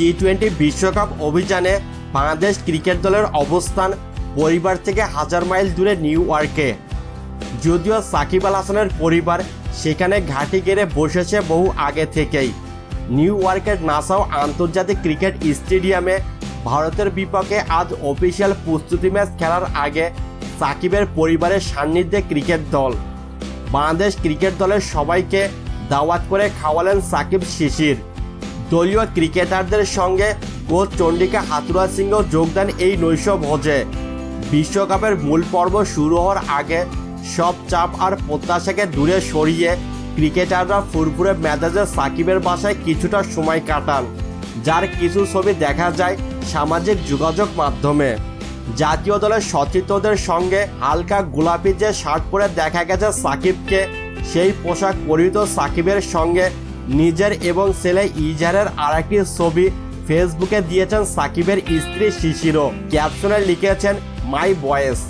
T twenty বিশ্বকাপ অভিযানে Bangladesh cricket দলের অবস্থান পরিবার থেকে হাজার মাইল দূরে নিউ ইয়র্কে। যদিও সাকিব আল হাসানের পরিবার সেখানে ঘাঁটি গেড়ে বসেছে বহু আগে থেকেই। নিউ ইয়র্কের নাসাও আন্তর্জাতিক ক্রিকেট স্টেডিয়ামে ভারতের বিপক্ষে আজ অফিসিয়াল প্রস্তুতি ম্যাচ খেলার আগে সাকিবের পরিবারের সান্নিধ্যে ক্রিকেট দল। বাংলাদেশ ক্রিকেট দলের সবাইকে দাওয়াত করে খাওয়ালেন সাকিব শিশির। দলীয় ক্রিকেটারদের সঙ্গে কোচ চন্ডিকা হাতুরা সিংহ যোগ দেন এই নৈশ ভোজে বিশ্বকাপের মূল পর্ব শুরু হওয়ার আগে সব চাপ আর প্রত্যাশাকে দূরে সরিয়ে ক্রিকেটাররা ফুরফুরে মেজাজে সাকিবের বাসায় কিছুটা সময় কাটান, যার কিছু ছবি দেখা যায় সামাজিক যোগাযোগ মাধ্যমে। জাতীয় দলের সতীর্থদের সঙ্গে হালকা গোলাপি যে শার্ট পরে দেখা গেছে সাকিবকে, সেই পোশাক পরিহিত সাকিবের সঙ্গে নিজের এবং ছেলে ইজারের আরেকটি ছবি ফেসবুকে দিয়েছেন সাকিবের স্ত্রী শিশিরও। ক্যাপশনে লিখেছেন, মাই বয়েস।